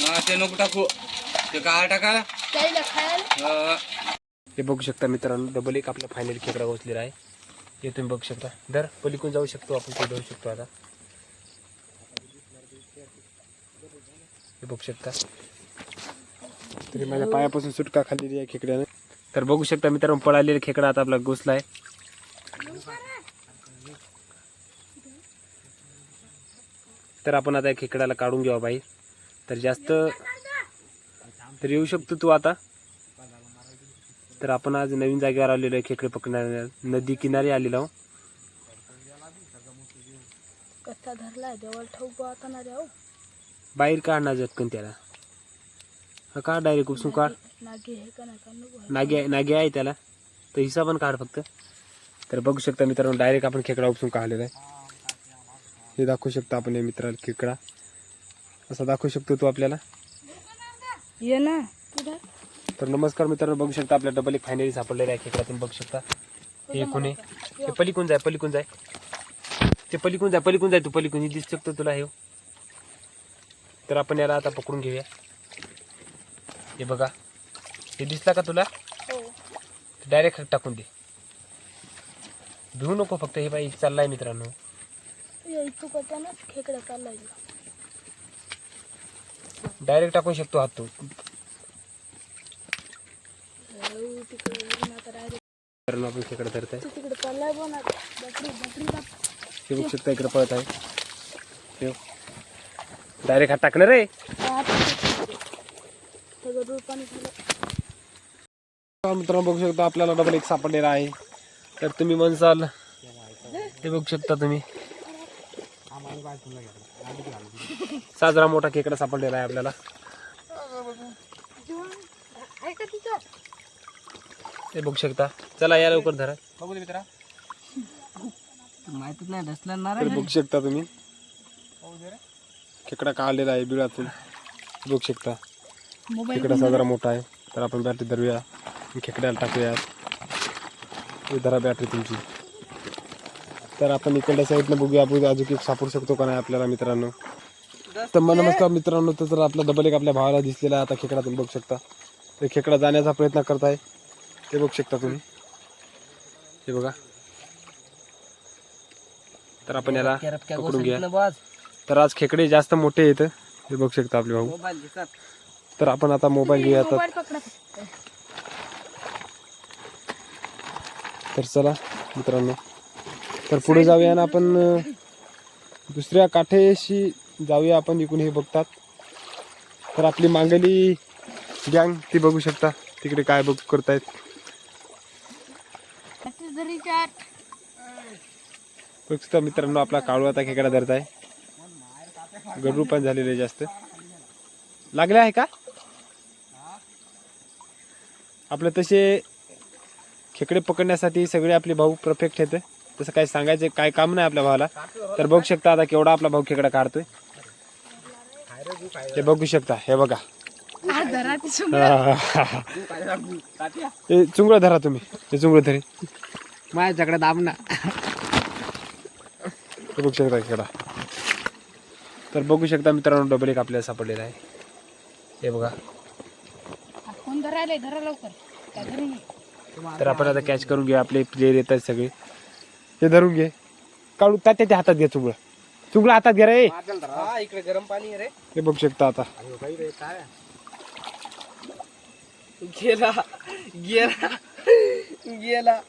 हा, ते नको टाकू. ते काळ टाका. हे. बघू शकता मित्रांनो डबल एक आपला फायनल खेकडा बसलेला आहे. हे तुम्ही बघू शकता. दर पलीकडून जाऊ शकतो आपण पुढे जाऊ शकतो आता. हे बघू शकता. तरी माझ्या पायापासून सुटका खाल्लेली आहे खेकड्याने. तर बघू शकता मित्रांनो पळालेला खेकडा आता आपला घुसला आहे तर आपण आता या खेकड्याला काढून घेऊ बाई. तर जास्त तर येऊ शकतो तू आता. तर आपण आज नवीन जागेवर आलेलो आहे खेकडे पकडण्याला नदी किनारी आलेलो धरला ठाऊक आता ना बाहेर काढणार झटकन त्याला. हा काढ डायरेक्ट उपसून काढ. नागे हे नागे आहे- आहे त्याला. तर हिसा पण काढ फक्त. तर बघू शकता मित्रांनो डायरेक्ट आपण खेकडा उपसून काढलेला आहे. हे दाखवू शकता आपण या मित्राला खेकडा. असा दाखवू शकतो तो आपल्याला. ये ना. तर नमस्कार मित्रांनो बघू शकता आपल्या डबल एक फायनली सापडलेला आहे खेकडा. तुम्ही बघू शकता. हे कोणी ते पलीकडून जाय पलीकडून जाय. ते पलीकडून जाय पलीकडून जाय तू पलीकडून. हे दिसू शकतो तुला हे तर आपण याला आता पकडून घेऊया. हे बघा. हे दिसला का तुला? हो. डायरेक्ट टाकून दे. भिवू नको फक्त हे बाई चाललाय मित्रांनो. इथं खेकडा डायरेक्ट टाकू शकतो हात तू. आपण खेकडा धरत आहे. तू तिकडे चाललाय बघ ना बकरी बकरी का हे बघू शकता इकडे पळत आहे. डायरेक्ट हात टाकणार आहे सगळं दूर पाणी झालं हा मित्रांनो बघू शकता आपल्याला डबल एक सापडलेला आहे. तर तुम्ही म्हणसाल हे बघू शकता तुम्ही. साजरा मोठा खेकडा सापडलेला आहे आपल्याला. हे बघू शकता. चला या लवकर धरा. बघू दे मित्रा. माहितीच नाही तर बघू शकता तुम्ही. खेकडा काढलेला आहे बिळातून. बघू शकता. खेकडा साजरा मोठा आहे. तर आपण बॅटरी धरूया. खेकड्याला टाकूया. हे धरा बॅटरी तुमची. तर आपण इकडल्या साईडनं बघूया आपण अजून एक सापडू शकतो का नाही आपल्याला मित्रांनो. तर मग नमस्कार मित्रांनो तर आपला डबल एक आपल्या भावाला दिसलेला आहे आता खेकडा तुम्ही बघू शकता. ते खेकडा जाण्याचा प्रयत्न करताय. ते बघू शकता तुम्ही. हे बघा. तर आपण याला पकडून घ्या तर आज खेकडे जास्त मोठे येत हे बघू शकता आपले भाऊ. तर आपण आता मोबाईल घेऊया आता. तर चला मित्रांनो. तर पुढे जाऊया ना आपण दुसऱ्या काठेशी जाऊया आपण इकडून हे बघतात. तर आपली मांगली गँग ती बघू शकता. तिकडे काय बघ करतायत. आता जरी चार बघू शकता मित्रांनो आपला काळू आता खेकडा धरत आहे गडरू पण झालेले जास्त. लागले आहे का? आपलं तसे खेकडे पकडण्यासाठी सगळे आपले भाऊ परफेक्ट आहेत. तसं काही सांगायचं काय काम नाही आपल्या भावाला. तर बघू शकता आता केवढा आपला भाऊ खेकडा काढतोय. हे बघू शकता हे बघा. ती हे चुंगळं धरा तुम्ही हे चुंगळं धरे. माझ्याकडे दाब ना. हे बघू शकता खेकडा. तर बघू शकता मित्रांनो डबल एक आपल्याला सापडलेला आहे. हे बघा. कोण धरायला धरा लवकर. तर आपण आता कॅच करून घेऊ आपले प्लेयर येत आहेत सगळे. हे धरून घे. काढू तात्या ते हातात घे चुंगळं चुंगळं हातात घे रे. हा इकडे गरम पाणी आहे रे हे बघू शकता आता. गेला. गेला. गेला.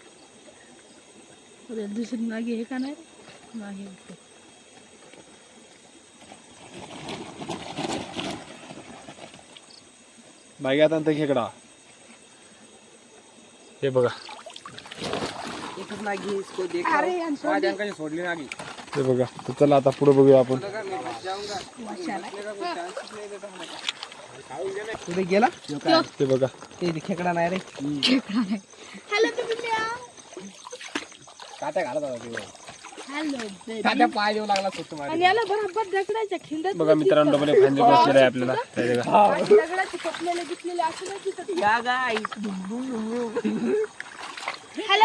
अरे दुसरी मागे हे का नाही? मागे. मागे आता खेकडा. हे बघा. एकच नागी इसको देखा अरे यांचं माझ्या अंकाची सोडली नागी. हे बघा तर चला आता पुढे बघूया आपण. कुठे गेला? हे बघा. ते खेकडा नाही रे. काट्या घालत होता ते. काट्या पाय देऊ लागला स्वच्छ माझ्या आणि याला बरोबर दगडाच्या खिंडत बघा मित्रांनो डबल एक फायनल बसलेला आहे आपल्याला. बघा. दगडाचे कपलेले दिसलेले असं नाही दिसत. या गाय हॅलो